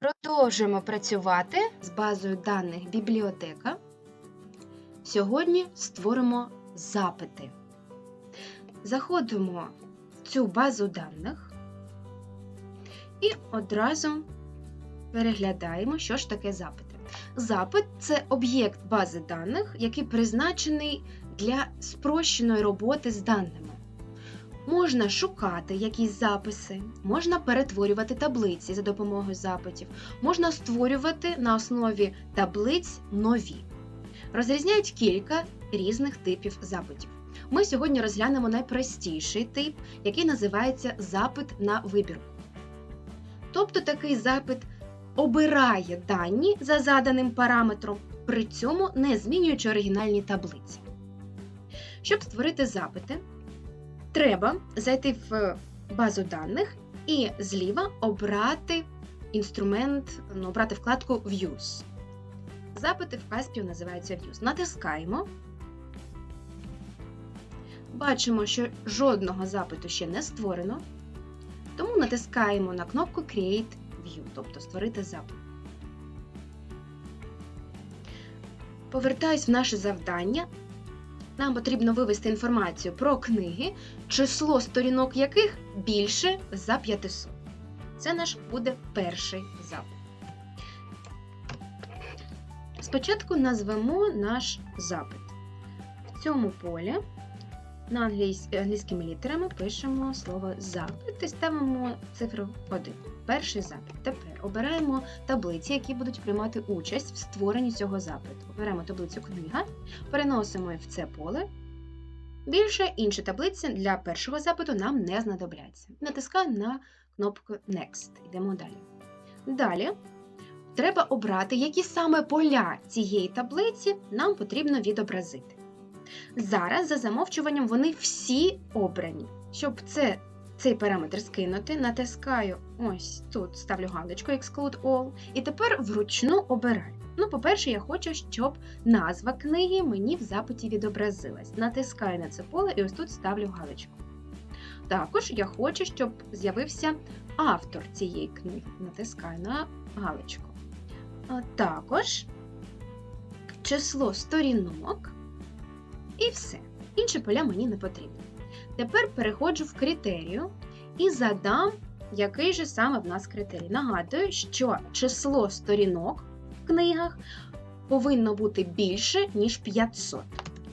Продовжуємо працювати з базою даних бібліотека. Сьогодні створимо запити. Заходимо в цю базу даних і одразу переглядаємо, що ж таке запити. Запит це об'єкт бази даних, який призначений для спрощеної роботи з даними. Можна шукати якісь записи, можна перетворювати таблиці за допомогою запитів, можна створювати на основі таблиць нові. Розрізняють кілька різних типів запитів. Ми сьогодні розглянемо найпростіший тип, який називається запит на вибір. Тобто такий запит обирає дані за заданим параметром, при цьому не змінюючи оригінальні таблиці. Щоб створити запити, треба зайти в базу даних і зліва обрати інструмент, ну, обрати вкладку Views. Запити в Caspio називаються Views. Натискаємо. Бачимо, що жодного запиту ще не створено, тому натискаємо на кнопку Create View, тобто створити запит. Повертаюсь в наше завдання. Нам потрібно вивести інформацію про книги, число сторінок яких більше за 500. Це наш буде перший запит. Спочатку назвемо наш запит. В цьому полі на англійськими літерами пишемо слово запит і ставимо цифру 1. Перший запит. Тепер обираємо таблиці, які будуть приймати участь в створенні цього запиту. Обираємо таблицю книга, переносимо в це поле. Більше інші таблиці для першого запиту нам не знадобляться. Натискаємо на кнопку Next. Йдемо далі. Далі треба обрати, які саме поля цієї таблиці нам потрібно відобразити. Зараз, за замовчуванням, вони всі обрані. Щоб це, цей параметр скинути, натискаю ось тут, ставлю галочку Exclude All, і тепер вручну обираю. Ну, по-перше, я хочу, щоб назва книги мені в запиті відобразилась. Натискаю на це поле і ось тут ставлю галочку. Також я хочу, щоб з'явився автор цієї книги. Натискаю на галочку. Також число сторінок. І все. Інші поля мені не потрібні. Тепер переходжу в критерію і задам, який же саме в нас критерій. Нагадую, що число сторінок в книгах повинно бути більше, ніж 500.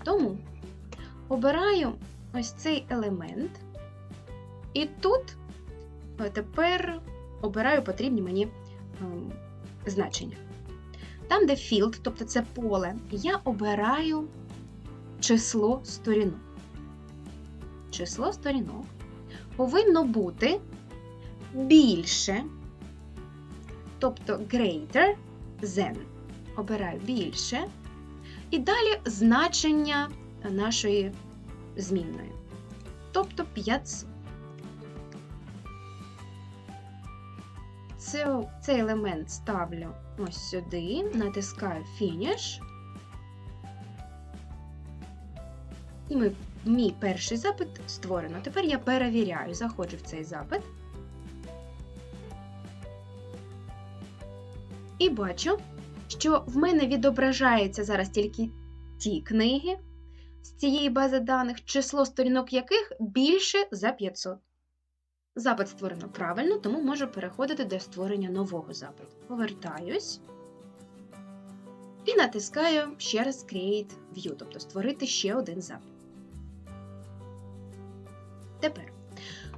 Тому обираю ось цей елемент. І тут тепер обираю потрібні мені ем, значення. Там, де field, тобто це поле, я обираю число сторінок. Число сторінок повинно бути більше, тобто greater than. Обираю більше. І далі значення нашої змінної. Тобто 500. Цей елемент ставлю ось сюди, натискаю Finish. Ми, мій перший запит створено. Тепер я перевіряю, заходжу в цей запит. І бачу, що в мене відображається зараз тільки ті книги з цієї бази даних, число сторінок яких більше за 500. Запит створено правильно, тому можу переходити до створення нового запиту. Повертаюсь і натискаю ще раз Create View, тобто створити ще один запит. Тепер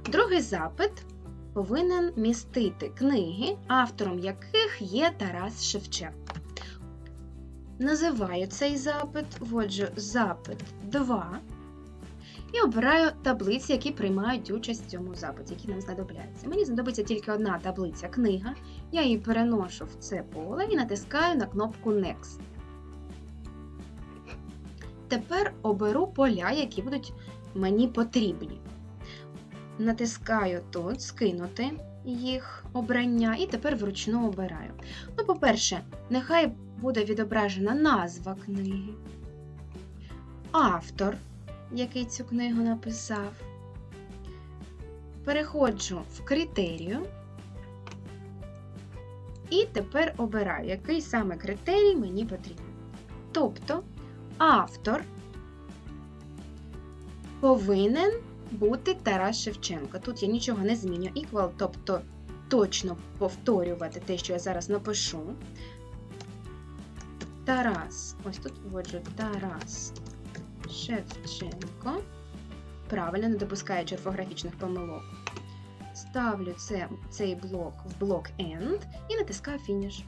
другий запит повинен містити книги, автором яких є Тарас Шевченко. Називаю цей запит, вводжу запит 2 і обираю таблиці, які приймають участь в цьому запиті, які нам знадобляться. Мені знадобиться тільки одна таблиця книга. Я її переношу в це поле і натискаю на кнопку Next. Тепер оберу поля, які будуть мені потрібні. Натискаю тут скинути їх обрання, і тепер вручну обираю. Ну, по-перше, нехай буде відображена назва книги, автор, який цю книгу написав. Переходжу в критерію І тепер обираю, який саме критерій мені потрібен. Тобто автор повинен бути Тарас Шевченко. Тут я нічого не зміню. Equal, тобто точно повторювати те, що я зараз напишу. Тарас. Ось тут вводжу Тарас Шевченко. Правильно, не допускаючи орфографічних помилок. Ставлю це, цей блок в блок End і натискаю Finish.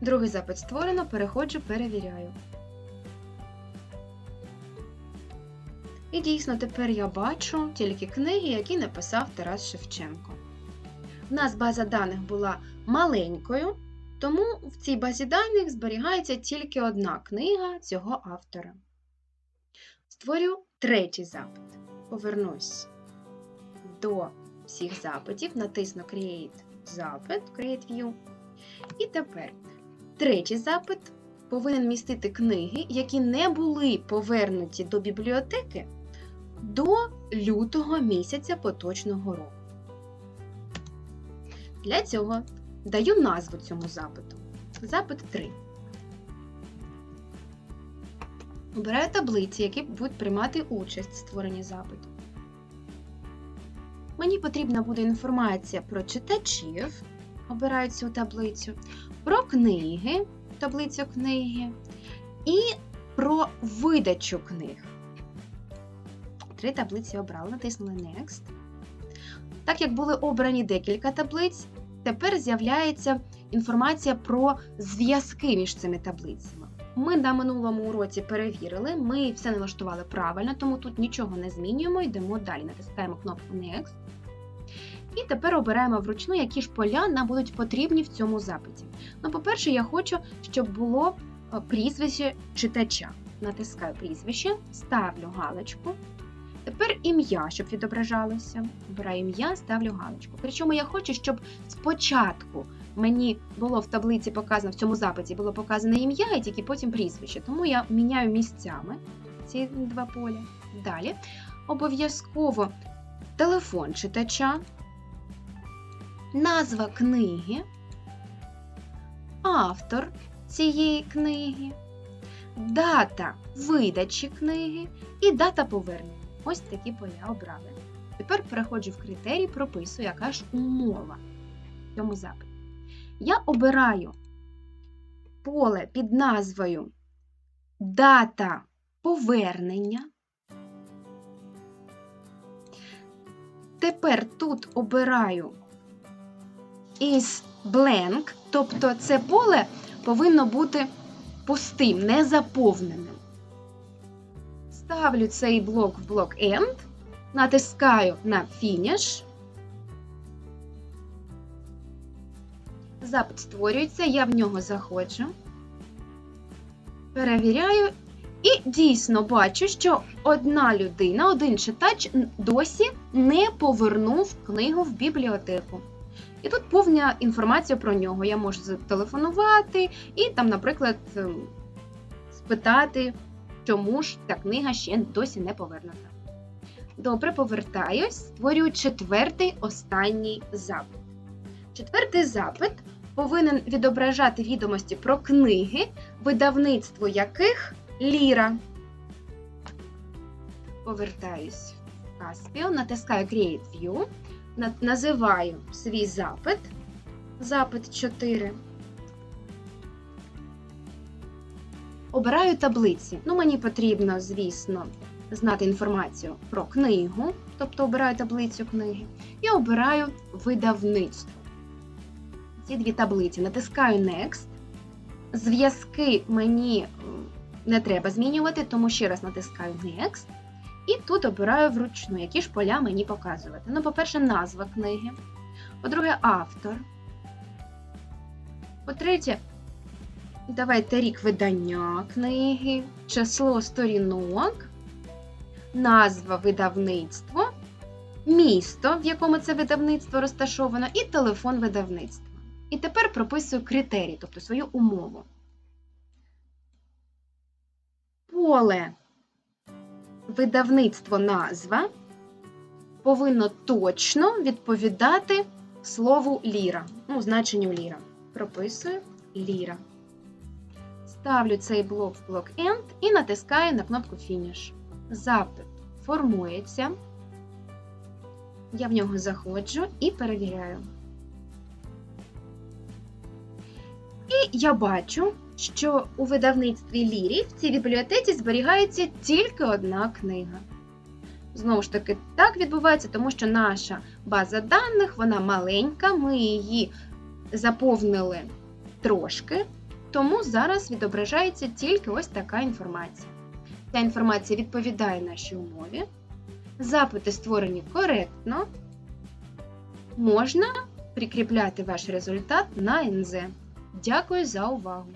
Другий запит створено, переходжу, перевіряю. І дійсно тепер я бачу тільки книги, які написав Тарас Шевченко. У нас база даних була маленькою, тому в цій базі даних зберігається тільки одна книга цього автора. Створю третій запит. Повернусь до всіх запитів, натисну Create запит, Create View. І тепер третій запит повинен містити книги, які не були повернуті до бібліотеки до лютого місяця поточного року. Для цього даю назву цьому запиту. Запит 3. Обираю таблиці, які будуть приймати участь в створенні запиту. Мені потрібна буде інформація про читачів, обираю цю таблицю, про книги, таблицю книги, і про видачу книг. Три таблиці обрали, натиснули Next. Так як були обрані декілька таблиць, тепер з'являється інформація про зв'язки між цими таблицями. Ми на минулому уроці перевірили, ми все налаштували правильно, тому тут нічого не змінюємо, йдемо далі. Натискаємо кнопку Next. І тепер обираємо вручну, які ж поля нам будуть потрібні в цьому запиті. Ну, по-перше, я хочу, щоб було е, прізвище читача. Натискаю прізвище, ставлю галочку. Тепер ім'я, щоб відображалося. Обираю ім'я, ставлю галочку. Причому я хочу, щоб спочатку мені було в таблиці показано, в цьому запиті було показане ім'я, і тільки потім прізвище. Тому я міняю місцями ці два поля. Далі обов'язково телефон читача, назва книги, автор цієї книги, дата видачі книги і дата повернення. Ось такі поля обрали. Тепер переходжу в критерій, прописую, яка ж умова в цьому запиті. Я обираю поле під назвою Дата повернення. Тепер тут обираю із blank, тобто це поле повинно бути пустим, не заповненим. Ставлю цей блок в блок End, натискаю на Finish. Запит створюється, я в нього заходжу, перевіряю і дійсно бачу, що одна людина, один читач досі не повернув книгу в бібліотеку. І тут повна інформація про нього. Я можу зателефонувати і там, наприклад, ем, спитати, чому ж ця книга ще досі не повернута. Добре, повертаюсь, створюю четвертий останній запит. Четвертий запит повинен відображати відомості про книги, видавництво яких ліра. Повертаюсь в Caspio, натискаю Create View, називаю свій запит, запит 4. Обираю таблиці. Ну, мені потрібно, звісно, знати інформацію про книгу, тобто обираю таблицю книги, і обираю видавництво. Ці дві таблиці натискаю Next. Зв'язки мені не треба змінювати, тому ще раз натискаю Next. І тут обираю вручну, які ж поля мені показувати. Ну, по-перше, назва книги. По-друге, автор. По-третє, давайте рік видання книги, число сторінок, назва видавництва, місто, в якому це видавництво розташовано, і телефон видавництва. І тепер прописую критерії, тобто свою умову. Поле видавництво назва. повинно точно відповідати слову ліра, ну, значенню ліра. Прописую ліра. Ставлю цей блок в блок End і натискаю на кнопку Finish. Запит формується. Я в нього заходжу і перевіряю. І я бачу, що у видавництві Лірі в цій бібліотеці зберігається тільки одна книга. Знову ж таки, так відбувається, тому що наша база даних вона маленька, ми її заповнили трошки, тому зараз відображається тільки ось така інформація. Ця інформація відповідає нашій умові. Запити створені коректно. Можна прикріпляти ваш результат на НЗ. Дякую за увагу!